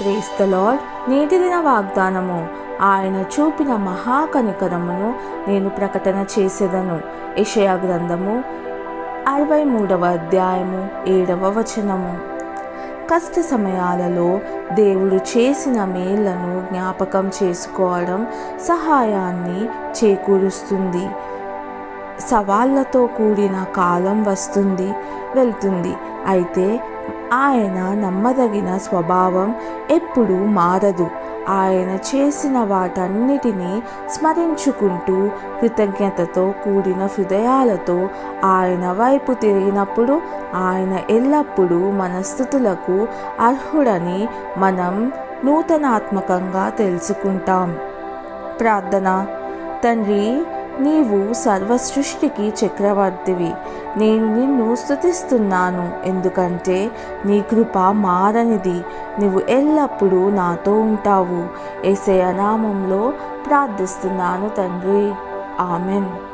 Praise the Lord నేటి దిన వాగ్దానము. ఆయన చూపిన మహాకనికరమును నేను ప్రకటన చేసేదను. ఇషయా గ్రంథము అరవై మూడవ అధ్యాయము ఏడవ వచనము. కష్ట సమయాలలో దేవుడు చేసిన మేళ్ళను జ్ఞాపకం చేసుకోవడం సహాయాన్ని చేకూరుస్తుంది. సవాళ్ళతో కూడిన కాలం వస్తుంది వెళ్తుంది. అయితే ఆయన నమ్మదగిన స్వభావం ఎప్పుడూ మారదు. ఆయన చేసిన వాటన్నిటినీ స్మరించుకుంటూ కృతజ్ఞతతో కూడిన హృదయాలతో ఆయన వైపు తిరిగినప్పుడు ఆయన ఎల్లప్పుడూ మన స్థుతులకు అర్హుడని మనం నూతనాత్మకంగా తెలుసుకుంటాం. ప్రార్థన తండ్రి నీవు సర్వసృష్టికి చక్రవర్తివి. నేను నిన్ను స్థుతిస్తున్నాను ఎందుకంటే నీ కృప మారనిది. నువ్వు ఎల్లప్పుడూ నాతో ఉంటావు. ఏసయ నామంలో ప్రార్థిస్తున్నాను తండ్రి. ఆమెన్.